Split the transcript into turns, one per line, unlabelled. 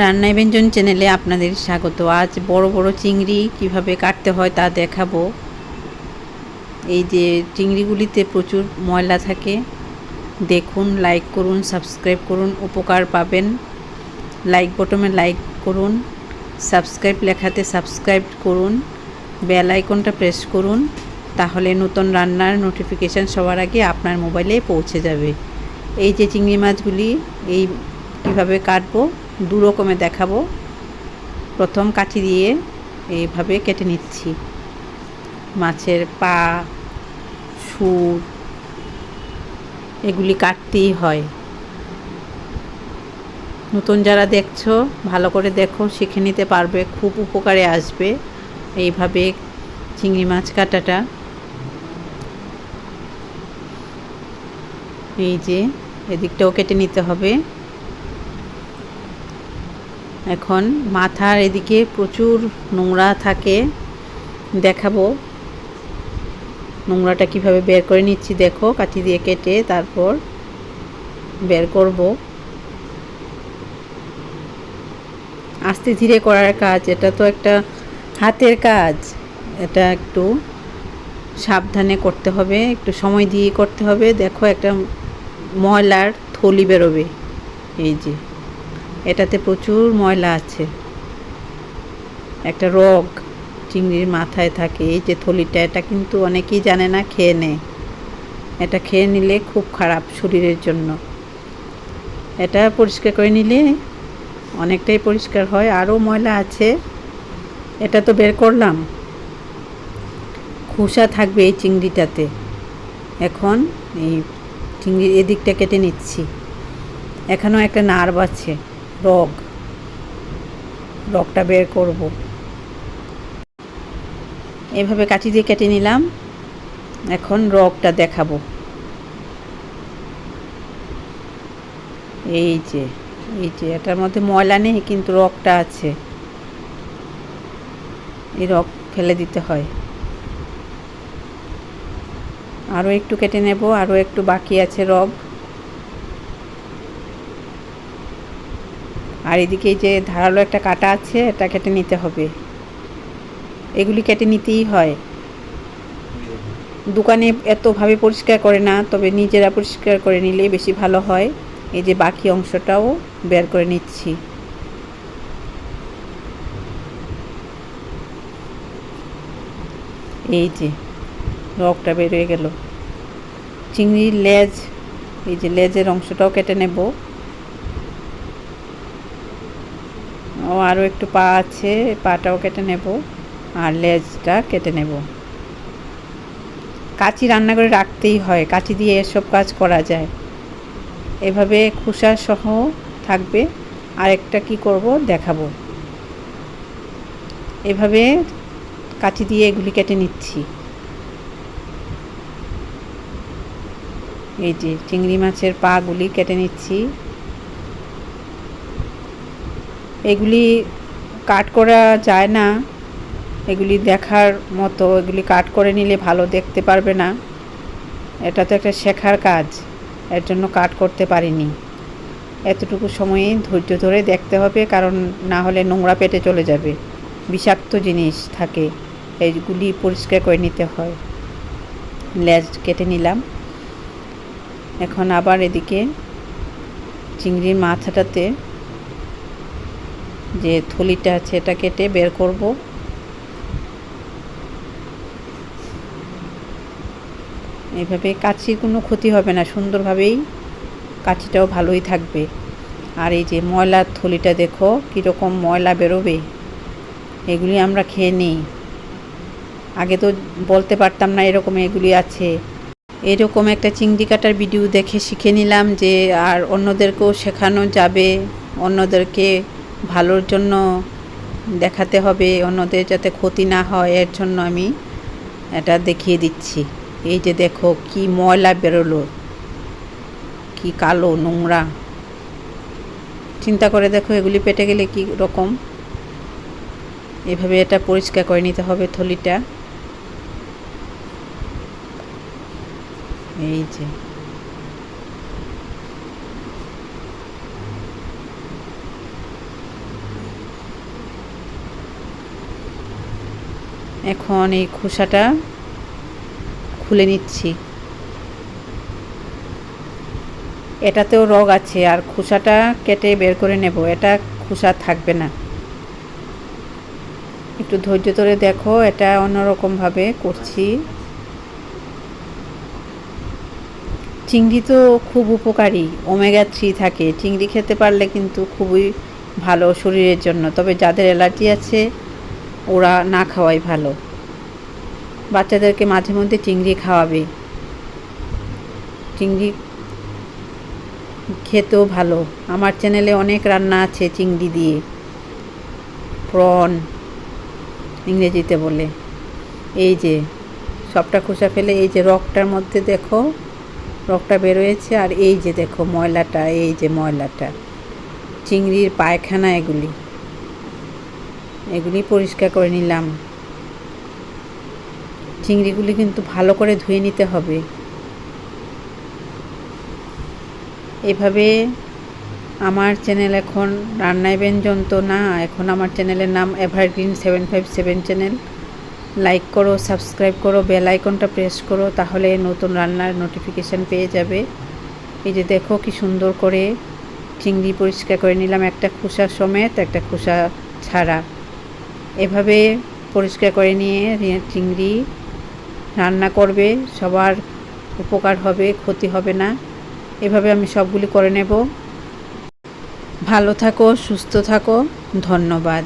রান্নায় ব্যঞ্জন চ্যানেলে আপনাদের স্বাগত। আজ বড় বড় চিংড়ি কীভাবে কাটতে হয় তা দেখাবো। এই যে চিংড়িগুলিতে প্রচুর ময়লা থাকে, দেখুন লাইক করুন সাবস্ক্রাইব করুন, উপকার পাবেন। লাইক বটমে লাইক করুন সাবস্ক্রাইব লেখাতে সাবস্ক্রাইব করুন বেল আইকনটা প্রেস করুন, তাহলে নতুন রান্নার নোটিফিকেশান সবার আগে আপনার মোবাইলে পৌঁছে যাবে। এই যে চিংড়ি মাছগুলি, এই কীভাবে কাটবো দু রকমের দেখাবো। প্রথম কাঠি দিয়ে এইভাবে কেটে নিচ্ছি। মাছের পা, সুর, এগুলি কাটতেই হয়। নতুন যারা দেখছ, ভালো করে দেখো, শিখে নিতে পারবে, খুব উপকারে আসবে এইভাবে চিংড়ি মাছ কাটাটা। এই যে, এদিকটাও কেটে নিতে হবে। এখন মাথার এদিকে প্রচুর নোংরা থাকে, দেখাবো। নোংরাটা কীভাবে বের করে নিচ্ছি দেখো, কাঠি দিয়ে কেটে তারপর বের করব। আস্তে ধীরে করার কাজ, এটা তো একটা হাতের কাজ। এটা একটু সাবধানে করতে হবে, একটু সময় দিয়ে করতে হবে। দেখো একটা ময়লার থলি বেরোবে, এই যে। এটাতে প্রচুর ময়লা আছে। একটা রগ চিংড়ির মাথায় থাকে, এই যে থলিটা, এটা কিন্তু অনেকেই জানে না, খেয়ে নেয়। এটা খেয়ে নিলে খুব খারাপ শরীরের জন্য। এটা পরিষ্কার করে নিলে অনেকটাই পরিষ্কার হয়, আরও ময়লা আছে। এটা তো বের করলাম। খোসা থাকবে এই চিংড়িটাতে। এখন এই চিংড়ির এদিকটা কেটে নিচ্ছি। এখানেও একটা নার্ভ আছে। রগ, রগটা বের করব। এভাবে কাটি দিয়ে কেটে নিলাম। এখন রগটা দেখাবো। এই যে এই যে, এটার মধ্যে ময়লা নেই, কিন্তু রগটা আছে। এই রগ ফেলে দিতে হয়। আরও একটু কেটে নেব আরও একটু বাকি আছে রগ। আর এদিকে যে ধারালো একটা কাটা আছে, এটা কেটে নিতে হবে। এগুলি কেটে নিতেই হয়। দোকানে এতভাবে পরিষ্কার করে না, তবে নিজেরা পরিষ্কার করে নিলেই বেশি ভালো হয়। এই যে বাকি অংশটাও বের করে নিচ্ছি। এই যে রগটা বেরিয়ে গেল। চিংড়ির লেজ, এই যে লেজের অংশটাও কেটে নেব। ও আরও একটু পা আছে, পাটাও কেটে নেব আর লেজটা কেটে নেব। কাঁচি রান্না করে রাখতেই হয়, কাঁচি দিয়ে এসব কাজ করা যায়। এভাবে খুসা সহ থাকবে আর একটা কি করব দেখাবো। এভাবে কাঁচি দিয়ে এগুলি কেটে নিচ্ছি। এই যে চিংড়ি মাছের পাগুলি কেটে নিচ্ছি। এগুলি কাট করা যায় না। এগুলি দেখার মতো, এগুলি কাট করে নিলে ভালো দেখতে পারবে না। এটা তো একটা শেখার কাজ, এর জন্য কাট করতে পারিনি। এতটুকু সময়ে ধৈর্য ধরে দেখতে হবে, কারণ না হলে নোংরা পেটে চলে যাবে। বিষাক্ত জিনিস থাকে এইগুলি পরিষ্কার করে নিতে হয়। লেজ কেটে নিলাম। এখন আবার এদিকে চিংড়ির মাথাটাতে যে থলিটা আছে এটা কেটে বের করব। এইভাবে কাছির কোনো ক্ষতি হবে না, সুন্দরভাবেই কাছিটাও ভালোই থাকবে। আর এই যে ময়লার থলিটা দেখো, কীরকম ময়লা বেরোবে, এগুলি আমরা খেয়ে নিই। আগে তো বলতে পারতাম না এরকম এগুলি আছে। এরকম একটা চিংড়ি কাটার ভিডিও দেখে শিখে নিলাম যে আর অন্যদেরকেও শেখানো যাবে, অন্যদেরকে ভালোর জন্য দেখাতে হবে, অন্যদের যাতে ক্ষতি না হয়, এর জন্য আমি এটা দেখিয়ে দিচ্ছি। এই যে দেখো কি ময়লা বেরোলো, কি কালো নোংরা। চিন্তা করে দেখো এগুলি পেটে গেলে কি রকম। এভাবে এটা পরিষ্কার করে নিতে হবে থলিটা। এই যে। এখন এই খোসাটা খুলে নিচ্ছি। এটাতেও রগ আছে, আর খোসাটা কেটে বের করে নেব। এটা খোসা থাকবে না। একটু ধৈর্য ধরে দেখো, এটা অন্যরকমভাবে করছি। চিংড়ি তো খুব উপকারী, ওমেগা থ্রি থাকে। চিংড়ি খেতে পারলে কিন্তু খুবই ভালো শরীরের জন্য। তবে যাদের অ্যালার্জি আছে ওরা না খাওয়াই ভালো। বাচ্চাদেরকে মাঝে মধ্যে চিংড়ি খাওয়াবে। চিংড়ি খেতেও ভালো। আমার চ্যানেলে অনেক রান্না আছে চিংড়ি দিয়ে। প্রন, ইংরেজিতে বলে। এই যে, সবটা খোসা ফেলে এই যে রকটার মধ্যে দেখো রকটা বেরোয়েছে আর এই যে দেখো ময়লাটা, এই যে ময়লাটা। চিংড়ির পায়খানা এগুলি। এগুলি পরিষ্কার করে নিলাম। চিংড়িগুলি কিন্তু ভালো করে ধুয়ে নিতে হবে। এভাবে আমার চ্যানেল এখন রান্নায় ব্যঞ্জন তো না, এখন আমার চ্যানেলের নাম evergreen seven five seven channel like করো সাবস্ক্রাইব করো বেল আইকনটা প্রেস করো, তাহলে নতুন রান্নার নোটিফিকেশান পেয়ে যাবে। এই যে দেখো কি সুন্দর করে চিংড়ি পরিষ্কার করে নিলাম, একটা খোসা সমেত, একটা খোসা ছাড়া। এভাবে পরিষ্কার করে নিয়ে চিংড়ি রান্না করবে, সবার উপকার হবে, ক্ষতি হবে না। এভাবে আমি সবগুলি করে নেব। ভালো থাকো, সুস্থ থাকো, ধন্যবাদ।